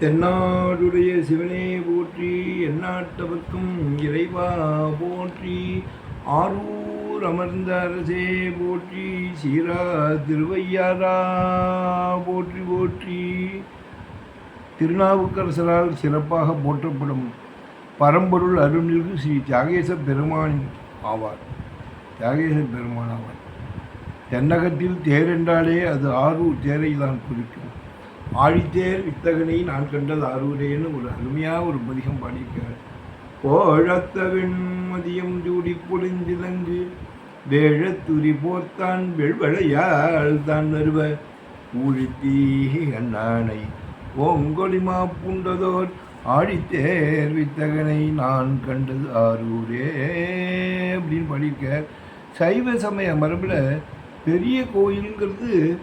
தென்னாடுடைய சிவனே போற்றி எந்நாட்டவர்க்கும் இறைவா போற்றி. ஆரூர் அமர்ந்த அரசே போற்றி சீரா திருவையாரா போற்றி போற்றி. திருநாவுக்கரசரால் சிறப்பாக போற்றப்படும் பரம்பொருள் அருள்மிகு ஸ்ரீ தியாகேச பெருமான் ஆவார். தியாகேச பெருமான் ஆவார். தென்னகத்தில் தேர் என்றாலே அது ஆரூர் தேரை தான் குறிக்கும். ஆழித்தேர் வித்தகனை நான் கண்டது ஆரூரேன்னு ஒரு அருமையாக ஒரு பதிகம் பாடியிருக்கார். கோழத்த வெண்மதியம் ஜூடி பொழிந்திலங்கு வேழத்துரி போர்த்தான் வெள்வழையால் தான் வருவ. ஊழித்தீ அண்ணானை ஓங்கொலிமா பூண்டதோர் ஆழித்தேர் வித்தகனை நான் கண்டது ஆரூரே அப்படின்னு பாடியிருக்கார். சைவ சமய மரபில் பெரிய கோயிலுங்கிறது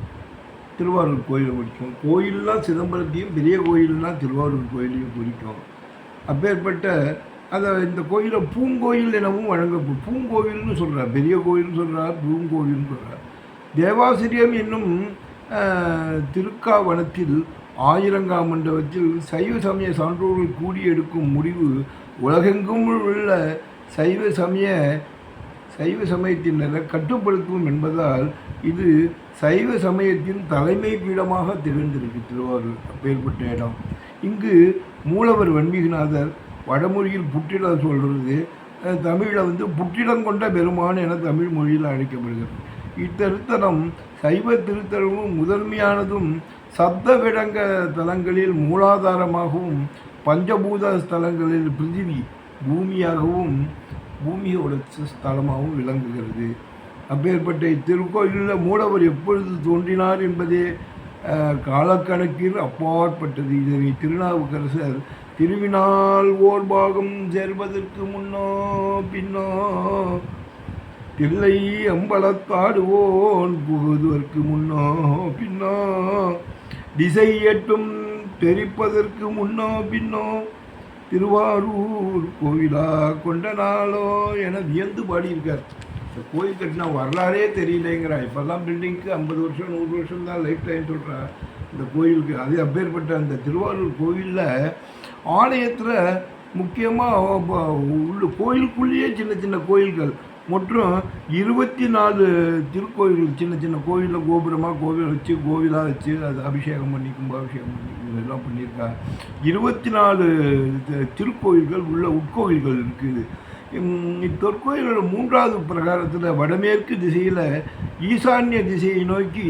திருவாரூர் கோயிலை குறிக்கும் கோயில்லாம் சிதம்பரத்தையும் பெரிய கோயில்னா திருவாரூர் கோயிலையும் குறிக்கும் அப்பேற்பட்ட அதை இந்த கோயிலை பூங்கோயில் எனவும் வழங்க பூங்கோவில்னு சொல்கிறார் பெரிய கோயில்னு சொல்கிறார் பூங்கோவில்னு சொல்கிறார் தேவாசிரியம் என்னும் திருக்காவனத்தில் ஆயிரங்கா மண்டபத்தில் சைவ சமய சான்றோர்கள் கூடி எடுக்கும் முடிவு உலகெங்கும் உள்ள சைவ சமய சைவ சமயத்தினரை கட்டுப்படுத்தும் என்பதால் இது சைவ சமயத்தின் தலைமை பீடமாக திகழ்ந்திருக்கு திருவாரூர் அப்பேற்பட்ட இடம். இங்கு மூலவர் வன்மீகநாதர் வடமொழியில் புற்றிடம் சொல்கிறது தமிழை தமிழில் வந்து புற்றிடம் கொண்ட பெருமான் என தமிழ் மொழியில் அழைக்கப்படுகிறது. இத்திருத்தலம் சைவ திருத்தலமும் முதன்மையானதும் சப்த விடங்க தலங்களில் மூலாதாரமாகவும் பஞ்சபூத ஸ்தலங்களில் பிருத்திவி பூமியாகவும் பூமியோட ஸ்தலமாகவும் விளங்குகிறது. அப்பேற்பட்ட இத்திருக்கோயிலில் மூலவர் எப்பொழுது தோன்றினார் என்பதே காலக்கணக்கில் அப்பாற்பட்டது. இதனை திருநாவுக்கரசர் திருவினால் ஓர் பாகம் சேர்வதற்கு முன்னோ பின்னோ தில்லை அம்பலத்தாடுவோன் புகுதுவதற்கு முன்னோ பின்னோ திசை எட்டும் தெரிப்பதற்கு முன்னோ பின்னோ திருவாரூர் கோவிலா கொண்ட நாளோ என வியந்து பாடியிருக்கார். இந்த கோயில் கட்டினா வரலாறே தெரியலைங்கிறா இப்போல்லாம் பில்டிங்க்கு ஐம்பது வருஷம் நூறு வருஷம் தான் லைஃப் டைம் சொல்கிறா இந்த கோயிலுக்கு அது அப்பேற்பட்ட அந்த திருவாரூர் கோயிலில் ஆலயத்தில் முக்கியமாக உள்ள கோயிலுக்குள்ளேயே சின்ன சின்ன கோயில்கள். மற்றும் இருபத்தி நாலு திருக்கோயில் சின்ன சின்ன கோயிலில் கோபுரமாக கோவில் வச்சு கோவிலாக வச்சு அது அபிஷேகம் பண்ணி கும்பாபிஷேகம் பண்ணி இதெல்லாம் பண்ணியிருக்கா. இருபத்தி நாலு திருக்கோயில்கள் உள்ள உட்கோவில்கள் இருக்குது. உம், இத்தொற்கோயிலோட மூன்றாவது பிரகாரத்தில் வடமேற்கு திசையில் ஈசான்ய திசையை நோக்கி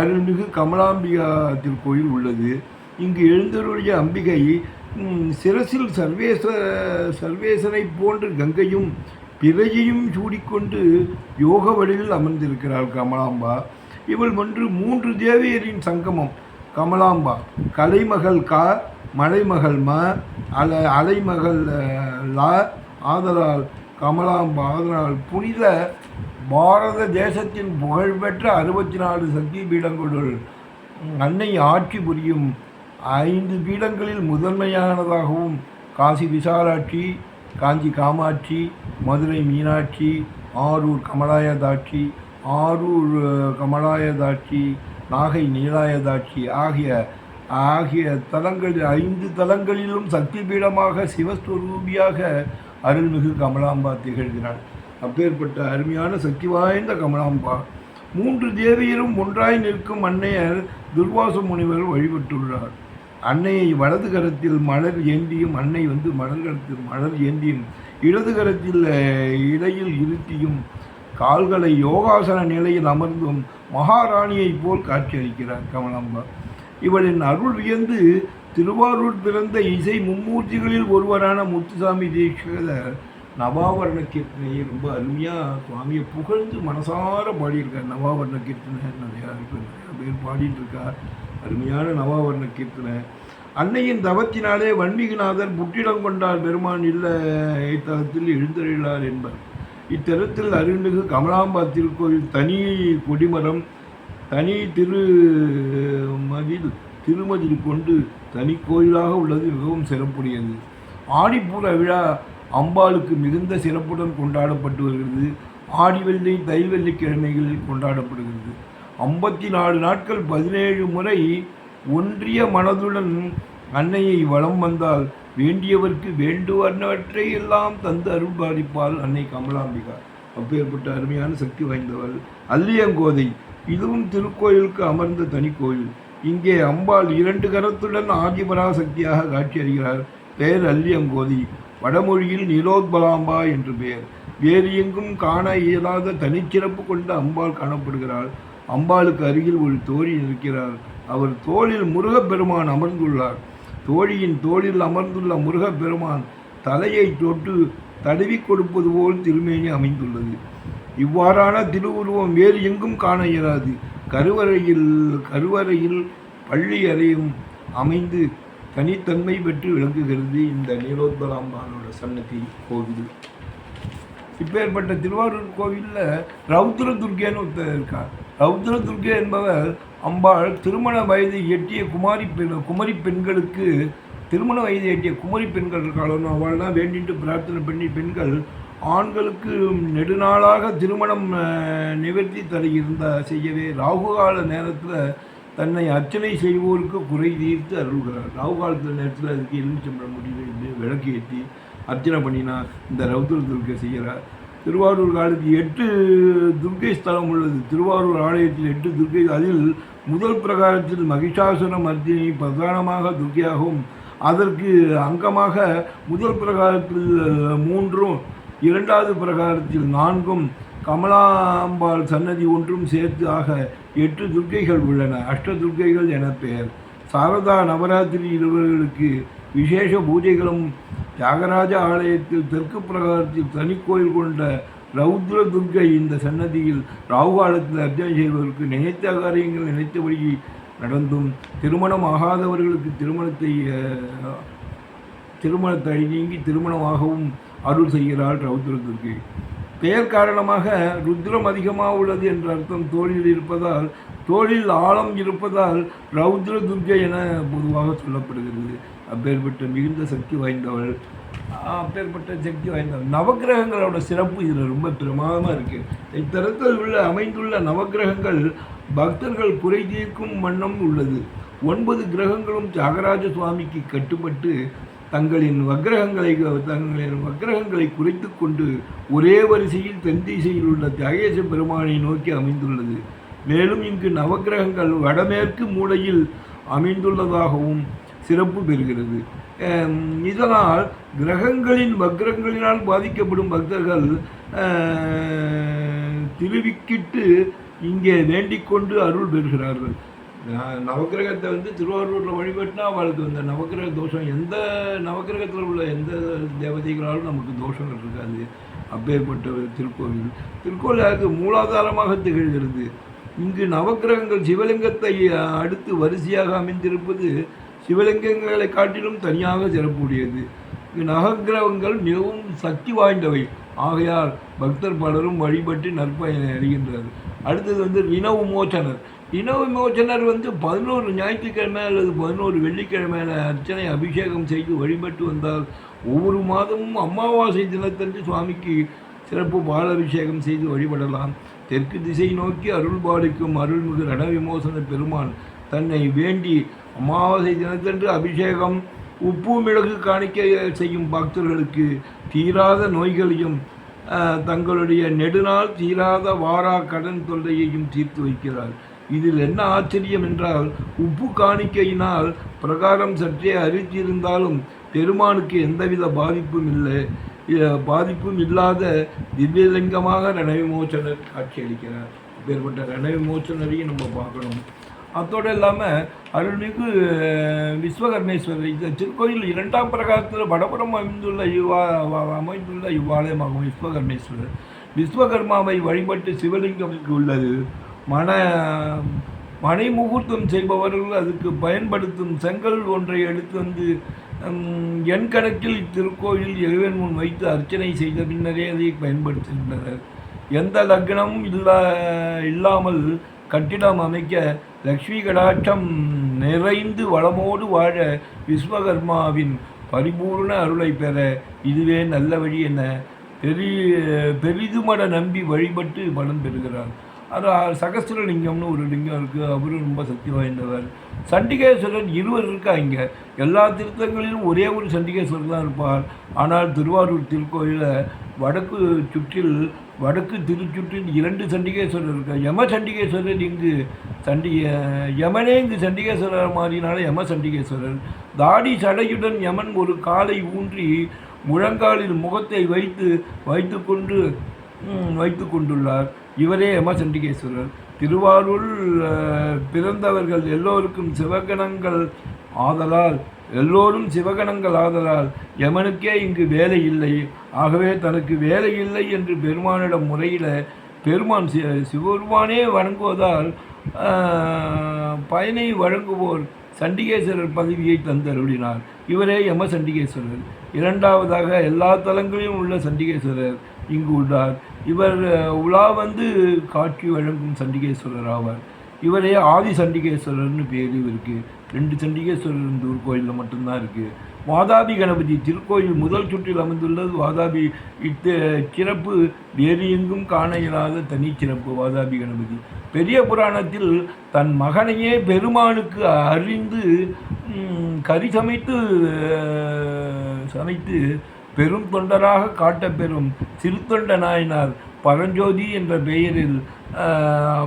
அருள்மிகு கமலாம்பிகா திருக்கோயில் உள்ளது. இங்கு எழுந்தருடைய அம்பிகை சிரசில் சர்வேச சர்வேசனை போன்று கங்கையும் பிறையையும் சூடிக்கொண்டு யோக வடிவில் அமர்ந்திருக்கிறாள் கமலாம்பா. இவள் ஒன்று மூன்று தேவியரின் சங்கமம். கமலாம்பா கலைமகள் கா மலைமகள் ம அலை அலைமகள் லா ஆதலால் கமலாம்பா ஆதலால் புனித பாரத தேசத்தின் புகழ்பெற்ற அறுபத்தி நாலு சக்தி பீடங்களுள் அன்னை ஆட்சி புரியும் ஐந்து பீடங்களில் முதன்மையானதாகவும் காசி விசாலாட்சி காஞ்சி காமாட்சி மதுரை மீனாட்சி ஆரூர் கமலாயதாட்சி ஆரூர் கமலாயதாட்சி நாகை நீலாயதாட்சி ஆகிய ஆகிய தலங்களில் ஐந்து தலங்களிலும் சக்தி பீடமாக சிவஸ்வரூபியாக அருள்மிகு கமலாம்பா திகழ்கிறாள். அப்பேற்பட்ட அருமையான சக்தி வாய்ந்த கமலாம்பா. மூன்று தேவியரும் ஒன்றாய் நிற்கும் அன்னையர் துர்வாச முனிவர் வழிபட்டுள்ளார். அன்னையை வலது கரத்தில் மலர் ஏந்தியும் அன்னை வந்து மலர் கரத்தில் மலர் ஏந்தியும் இடது கரத்தில் இடையில் இருத்தியும் கால்களை யோகாசன நிலையில் அமர்ந்தும் மகாராணியைப் போல் காட்சியளிக்கிறார் கமலாம்பா. இவளின் அருள் வியந்து திருவாரூர் பிறந்த இசை மும்மூர்த்திகளில் ஒருவரான முத்துசாமி தீட்சிதர் நவாவரண கீர்த்தனையை ரொம்ப அருமையாக சுவாமியை புகழ்ந்து மனசார பாடியிருக்கார். நவாவரண கீர்த்தனை நிறையா இருக்கு நிறையா பேர் பாடிட்டு இருக்கார் அருமையான நவாவர்ண கீர்த்தனை. அன்னையின் தவத்தினாலே வன்மீகநாதர் புற்றிடம் கொண்டார் பெருமான் இல்ல இத்தலத்தில் எழுந்தருளார் என்பர். இத்தலத்தில் அருள்மிகு கமலாம்பா திருக்கோயில் தனி கொடிமரம் தனி திரு மதில் திருமதில் கொண்டு தனி கோயிலாக உள்ளது மிகவும் சிறப்புடையது. ஆடிப்பூர விழா அம்பாளுக்கு மிகுந்த சிறப்புடன் கொண்டாடப்பட்டு வருகிறது. ஆடிவெள்ளி தைவெள்ளிக்கிழமைகளில் கொண்டாடப்படுகிறது. ஐம்பத்தி நாலு நாட்கள் பதினேழு முறை ஒன்றிய மனதுடன் அன்னையை வலம் வந்தால் வேண்டியவர்க்கு வேண்டுவனவற்றை எல்லாம் தந்து அருள் பாலிப்பாள் அன்னை கமலாம்பிகா. அப்பேற்பட்ட அருமையான சக்தி வாய்ந்தவள். அல்லியங்கோதை இதுவும் திருக்கோயிலுக்கு அமர்ந்த தனி கோயில். இங்கே அம்பாள் இரண்டு கரத்துடன் ஆதிபராசக்தியாக காட்சியறிகிறார் பெயர் அல்லியங்கோதி. வடமொழியில் நிலோத்பலாம்பா என்று பெயர். வேறு எங்கும் காண இயலாத தனிச்சிறப்பு கொண்ட அம்பாள் காணப்படுகிறாள். அம்பாளுக்கு அருகில் ஒரு தோழி இருக்கிறார். அவர் தோளில் முருகப்பெருமான் அமர்ந்துள்ளார். தோழியின் தோளில் அமர்ந்துள்ள முருகப்பெருமான் தலையை தொட்டு தடவி கொடுப்பது போல் திருமேனி அமைந்துள்ளது. இவ்வாறான திருவுருவம் வேறு எங்கும் காண இயலாது. கருவறையில் கருவறையில் பள்ளி அறையும் அமைந்து தனித்தன்மை பெற்று விளங்குகிறது இந்த நீலோத்பலாம்பானோட சன்னதி கோவில். இப்பேற்பட்ட திருவாரூர் கோவிலில் ரவுத்ர துர்கேன்னு ஒருத்தர் இருக்கார். ரௌத்ர துர்கே என்பவர் அம்பாள் திருமண வயது எட்டிய குமாரி பெண் குமரி பெண்களுக்கு திருமண வயது எட்டிய குமரி பெண்கள் இருக்காளோ அவள்லாம் வேண்டிட்டு பிரார்த்தனை பண்ணி பெண்கள் ஆண்களுக்கு நெடுநாளாக திருமணம் நிவர்த்தி தர இருந்த செய்யவே ராகுகால நேரத்தில் தன்னை அர்ச்சனை செய்வோருக்கு குறை தீர்த்து அருள்கிறார். ராகுகாலத்தில் நேரத்தில் அதுக்கு எலுமிச்சம்பழம் முடிவு விளக்கு ஏற்றி அர்ச்சனை பண்ணினா இந்த ரௌத்ர துர்க்கை செய்கிறார். திருவாரூர் காலத்தில் எட்டு துர்க்கை ஸ்தலம் உள்ளது. திருவாரூர் ஆலயத்தில் எட்டு துர்க்கை அதில் முதல் பிரகாரத்தில் மகிஷாசுர மர்த்தினி பிரதானமாக துர்க்கையாகவும் அதற்கு அங்கமாக முதல் பிரகாரத்தில் மூன்றும் இரண்டாவது பிரகாரத்தில் நான்கும் கமலாம்பாள் சன்னதி ஒன்றும் சேர்த்து ஆக எட்டு துர்க்கைகள் உள்ளன. அஷ்ட துர்க்கைகள் என பெயர். சாரதா நவராத்திரி இருவர்களுக்கு விசேஷ பூஜைகளும் தியாகராஜ ஆலயத்தில் தெற்கு பிரகாரத்தில் தனி கோயில் கொண்ட ரௌத்ர துர்க்கை இந்த சன்னதியில் ராகுகாலத்தில் அர்ச்சனை செய்வதற்கு நினைத்த காரியங்கள் நினைத்தபடி நடந்தும் திருமணம் ஆகாதவர்களுக்கு திருமணத்தை திருமணத்தை நீங்கி திருமணமாகவும் அருள் செய்கிறாள் ரௌத்ர துர்கை பெயர் காரணமாக ருத்ரம் அதிகமாக உள்ளது என்ற அர்த்தம் தோளில் இருப்பதால் தோளில் ஆழம் இருப்பதால் ரௌத்ர துர்கை என பொதுவாக சொல்லப்படுகிறது. அப்பேற்பட்ட மிகுந்த சக்தி வாய்ந்தவள் அப்பேற்பட்ட சக்தி வாய்ந்தவள். நவக்கிரகங்களோட சிறப்பு இதில் ரொம்ப பிரமாதமாக இருக்குது இத்தலத்தில் உள்ள அமைந்துள்ள நவக்கிரகங்கள் பக்தர்கள் குறை தீர்க்கும் வண்ணம் உள்ளது. ஒன்பது கிரகங்களும் தியாகராஜ சுவாமிக்கு கட்டுப்பட்டு தங்களின் வக்கிரகங்களை தங்களின் வக்கிரகங்களை குறைத்து கொண்டு ஒரே வரிசையில் தென் திசையில் உள்ள தியாகேச பெருமானை நோக்கி அமைந்துள்ளது. மேலும் இங்கு நவக்கிரகங்கள் வடமேற்கு மூலையில் அமைந்துள்ளதாகவும் சிறப்பு பெறுகிறது. இதனால் கிரகங்களின் வக்ரங்களினால் பாதிக்கப்படும் பக்தர்கள் திருவிக்கிட்டு இங்கே வேண்டிக் கொண்டு அருள் பெறுகிறார்கள். நவகிரகத்தை நவக்கிரகத்தை வந்து திருவாரூரில் வழிபட்டினா அவளுக்கு இந்த நவக்கிரக தோஷம் எந்த நவக்கிரகத்தில் உள்ள எந்த தேவதைகளாலும் நமக்கு தோஷங்கள் இருக்காது. அப்பேற்பட்ட திருக்கோவில். திருக்கோவில் அதுக்கு மூலாதாரமாக திகழ்கிறது. இங்கு நவக்கிரகங்கள் சிவலிங்கத்தை அடுத்து வரிசையாக அமைந்திருப்பது சிவலிங்கங்களை காட்டிலும் தனியாக சிறப்புடையது. இங்கு மிகவும் சக்தி வாய்ந்தவை. ஆகையால் பக்தர் பலரும் வழிபட்டு நற்பயனை அடைகின்றார் அடுத்தது வந்து ரிண விமோச்சனர் ரிண விமோச்சனர் வந்து பதினோரு ஞாயிற்றுக்கிழமை அல்லது பதினோரு வெள்ளிக்கிழமையில அர்ச்சனை அபிஷேகம் செய்து வழிபட்டு வந்தால் ஒவ்வொரு மாதமும் அமாவாசை தினத்தன்று சுவாமிக்கு சிறப்பு பாலாபிஷேகம் செய்து வழிபடலாம். தெற்கு திசை நோக்கி அருள்பாலிக்கும் அருள்மிகு ரணவிமோசன பெருமான் தன்னை வேண்டி அமாவாசை தினத்தன்று அபிஷேகம் உப்பு மிளகு காணிக்க செய்யும் பக்தர்களுக்கு தீராத நோய்களையும் தங்களுடைய நெடுநாள் தீராத வாரா கடன் தொல்லையையும் தீர்த்து வைக்கிறார். இதில் என்ன ஆச்சரியம் என்றால் உப்பு காணிக்கையினால் பிரகாரம் சற்றே அரித்திருந்தாலும் பெருமானுக்கு எந்தவித பாதிப்பும் இல்லை. பாதிப்பும் இல்லாத திவ்யலிங்கமாக ரணவிமோச்சனர் காட்சியளிக்கிறார். இப்பேற்பட்ட ரணவிமோச்சனரையும் நம்ம பார்க்கணும். அதோடு இல்லாமல் அருள்மிகு விஸ்வகர்மேஸ்வரர். இந்த திருக்கோயில் இரண்டாம் பிரகாரத்தில் வடபுறம் அமைந்துள்ள இவ்வா அமைந்துள்ள இவ்வாலயமாகும் விஸ்வகர்மேஸ்வரர். விஸ்வகர்மாவை வழிபட்டு சிவலிங்கம் உள்ளது. மன மனை முகூர்த்தம் செய்பவர்கள் அதுக்கு பயன்படுத்தும் செங்கல் ஒன்றை எடுத்து வந்து ஹம், எண் கணக்கில் இத்திருக்கோயில் இறைவன் முன் வைத்து அர்ச்சனை செய்த பின்னரே அதை பயன்படுத்துகின்றனர். எந்த லக்னமும் இல்லா இல்லாமல் கட்டிடம் அமைக்க லக்ஷ்மி கடாட்சம் நிறைந்து வளமோடு வாழ விஸ்வகர்மாவின் பரிபூர்ண அருளை பெற இதுவே நல்ல வழி என பெரி பெரிதுமட நம்பி வழிபட்டு பலன் பெறுகிறார். அது சகஸ்திரலிங்கம்னு ஒரு லிங்கம் இருக்குது அவரும் ரொம்ப சக்தி வாய்ந்தவர். சண்டிகேஸ்வரர் இருவர் இருக்காங்க எல்லா திருத்தங்களிலும் ஒரே ஒரு சண்டிகேஸ்வரர் தான் இருப்பார். ஆனால் திருவாரூர் திருக்கோயிலில் வடக்கு சுற்றில் வடக்கு திருச்சுற்றில் இரண்டு சண்டிகேஸ்வரர் இருக்கார் யம சண்டிகேஸ்வரர் இங்கு சண்டி யமனே இங்கு சண்டிகேஸ்வரர் மாறினால யம சண்டிகேஸ்வரர். தாடி சடையுடன் யமன் ஒரு காலை ஊன்றி முழங்காலில் முகத்தை வைத்து வைத்துக்கொண்டு கொண்டு வைத்து கொண்டுள்ளார். இவரே யம சண்டிகேஸ்வரர். திருவாரூர் பிறந்தவர்கள் எல்லோருக்கும் சிவகணங்கள் ஆதலால் எல்லோரும் சிவகணங்கள் ஆதலால் யமனுக்கே இங்கு வேலை இல்லை. ஆகவே தனக்கு வேலை இல்லை என்று பெருமானிடம் முறையில் பெருமான் சி சிவபெருமானே வணங்குவதால் பயனை வழங்குவோர் சண்டிகேஸ்வரர் பதவியை தந்தருளினார். இவரே யம சண்டிகேஸ்வரர். இரண்டாவதாக எல்லா தலங்களிலும் உள்ள சண்டிகேஸ்வரர் இங்கு உள்ளார். இவர் உலா வந்து காட்சி வழங்கும் சண்டிகேஸ்வரர் ஆவார். இவரே ஆதி சண்டிகேஸ்வரர்னு பேர் இவருக்கு ரெண்டு சண்டிகேஸ்வரர் இந்த ஊர் கோயிலில் மட்டும்தான் இருக்குது வாதாபி கணபதி திருக்கோயில் முதல் சுற்றில் அமைந்துள்ளது. வாதாபி இத்த சிறப்பு வேறு எங்கும் காண இயலாத தனி சிறப்பு வாதாபி கணபதி. பெரிய புராணத்தில் தன் மகனையே பெருமானுக்கு அறிந்து கறி சமைத்து சமைத்து பெரும் தொண்டராக காட்டப்பெறும் சிறுத்தொண்ட நாயனார் பரஞ்சோதி என்ற பெயரில்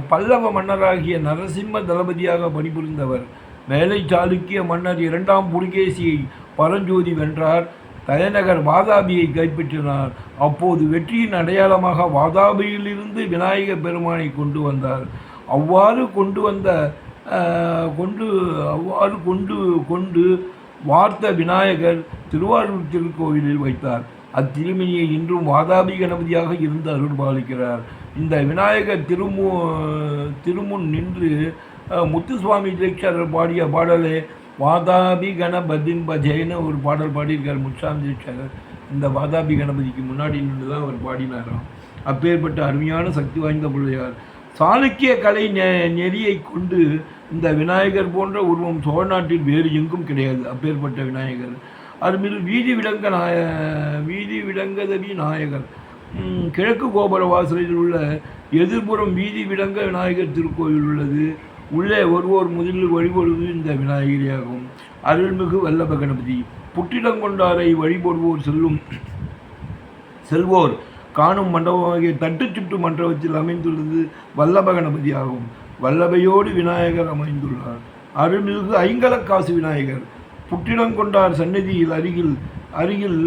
பல்லவ மன்னராகிய நரசிம்ம தளபதியாக பணிபுரிந்தவர். மேலை சாளுக்கிய மன்னர் இரண்டாம் புலிகேசியை பரஞ்சோதி வென்றார். தலைநகர் வாதாபியை கைப்பற்றினார். அப்போது வெற்றியின் அடையாளமாக வாதாபியிலிருந்து விநாயக பெருமானை கொண்டு வந்தார். அவ்வாறு கொண்டு வந்த கொண்டு அவ்வாறு கொண்டு கொண்டு வார்த்த விநாயகர் திருவாரூர் திருக்கோவிலில் வைத்தார். அத்திருமணியை இன்றும் வாதாபி கணபதியாக இருந்து அருள்பாலிக்கிறார். இந்த விநாயகர் திருமு திருமுன் நின்று முத்துசுவாமி தீட்சரர் பாடிய பாடலே வாதாபி கணபதின் பஜேன்னு ஒரு பாடல் பாடியிருக்கார் முத்துசாமி தீட்சரர் இந்த வாதாபி கணபதிக்கு முன்னாடி நின்று தான் அவர் பாடினாராம். அப்பேற்பட்ட அருமையான சக்தி வாய்ந்த பிள்ளையார். சாளுக்கிய கலை நெ- நெறியை கொண்டு இந்த விநாயகர் போன்ற உருவம் சோழ நாட்டில் வேறு எங்கும் கிடையாது. அப்பேற்பட்ட விநாயகர். அருமில் வீதி விளங்க நாய வீதி விளங்கதவி நாயகர் கிழக்கு கோபுர வாசலில் உள்ள எதிர்ப்புறம் வீதி விளங்க விநாயகர் திருக்கோயில் உள்ளது. உள்ளே ஒருவோர் முதலில் வழிபடுவது இந்த விநாயகரியாகும். அருள்மிகு வல்லப கணபதி புற்றிடங்கொண்டாரை வழிபடுவோர் செல்லும் செல்வோர் காணும் மண்டபமாகிய தட்டு சுட்டு மண்டபத்தில் அமைந்துள்ளது வல்லப கணபதி ஆகும் வல்லபையோடு விநாயகர் அமைந்துள்ளார். அருள்மிகு ஐங்கலக்காசு விநாயகர் புற்றிடங்கொண்டார் சந்நிதியில் அருகில் அருகில்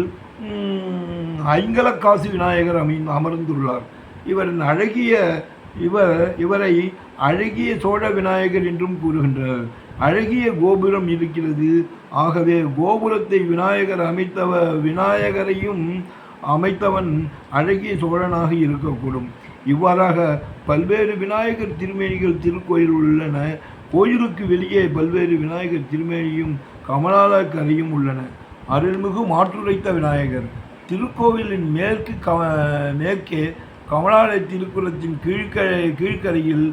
ஐங்கல காசு விநாயகர் அமைந்து அமர்ந்துள்ளார். இவரின் அழகிய இவர் இவரை அழகிய சோழ விநாயகர் என்றும் கூறுகின்றனர் அழகிய கோபுரம் இருக்கிறது. ஆகவே கோபுரத்தை விநாயகர் அமைத்தவ விநாயகரையும் அமைத்தவன் அழகிய சோழனாக இருக்கக்கூடும். இவ்வாறாக பல்வேறு விநாயகர் திருமேனிகள் திருக்கோயில் உள்ளன. கோயிலுக்கு வெளியே பல்வேறு விநாயகர் திருமேனியும் கமலால கரையும் உள்ளன. அருள்மிகு மாற்றுரைத்த விநாயகர். திருக்கோவிலின் மேற்கு க மேற்கே கமலாலய திருக்குளத்தின் கீழ்கரை கீழ்கரையில்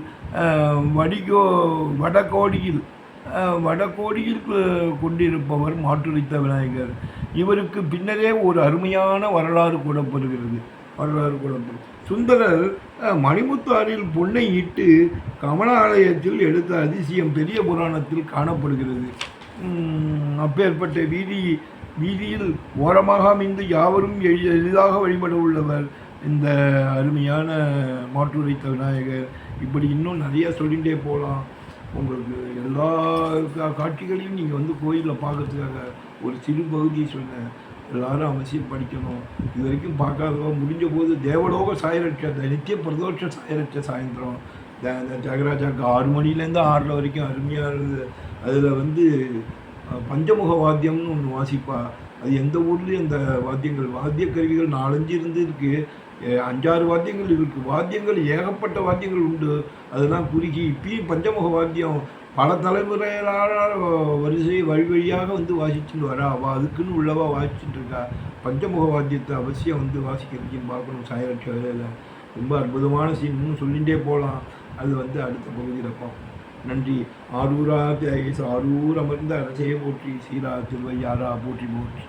வடிகோ வடகோடியில் வடகோடியில் கொண்டிருப்பவர் மாற்றுரைத்த விநாயகர். இவருக்கு பின்னரே ஒரு அருமையான வரலாறு கூடப்படுகிறது வரலாறு கூடப்படுகிறது சுந்தரர் மணிமுத்தாரில் பொன்னை இட்டு கமலாலயத்தில் எடுத்த அதிசயம் பெரிய புராணத்தில் காணப்படுகிறது. அப்பேற்பட்ட வீதி வீதியில் ஓரமாக அமைந்து யாவரும் எளி- எளிதாக வழிபட உள்ளவர் இந்த அருமையான மாற்றுரைத்த விநாயகர் இப்படி இன்னும் நிறையா சொல்லிகிட்டே போகலாம் உங்களுக்கு எல்லா காட்சிகளையும் நீங்கள் வந்து கோயிலில் பார்க்கறதுக்காக ஒரு சிறு பகுதியை சொன்னேன் எல்லாரும் அவசியம் படிக்கணும். இது வரைக்கும் பார்க்காதவோ முடிஞ்ச போது தேவலோக சாயரட்ச நித்திய பிரதோஷ சாயரட்ச சாயந்தரம். த- இந்த தியாகராஜாக்கு ஆறு மணிலேருந்து ஆறில் வரைக்கும் அருமையாக இருந்தது. அதில் வந்து பஞ்சமுக வாத்தியம்னு ஒன்று வாசிப்பா. அது எந்த ஊர்லேயும் அந்த வாத்தியங்கள் வாத்திய கருவிகள் நாலஞ்சு இருந்து இருக்கு அஞ்சாறு வாத்தியங்கள் இருக்கு. வாத்தியங்கள் ஏகப்பட்ட வாத்தியங்கள் உண்டு. அதெல்லாம் குறுகி இப்பயும் பஞ்சமுக வாத்தியம் பல தலைமுறைகளான வரிசை வழி வழியாக வந்து வாசிச்சுட்டு வரா. அவள் அதுக்குன்னு உள்ளவா வாசிச்சுட்டு இருக்கா பஞ்சமுக வாத்தியத்தை அவசியம் வந்து வாசிக்கிறதுக்கு பார்க்கணும் சாயரட்ச வேலையில். ரொம்ப அற்புதமான சீன் சொல்லிகிட்டே போகலாம் அது வந்து அடுத்த பகுதியில் பார்ப்போம். நன்றி. ஆரூரா தேகேச ஆரூர் அமர்ந்த அரசே போற்றி சீரா திருவையாரா போற்றி போற்றி.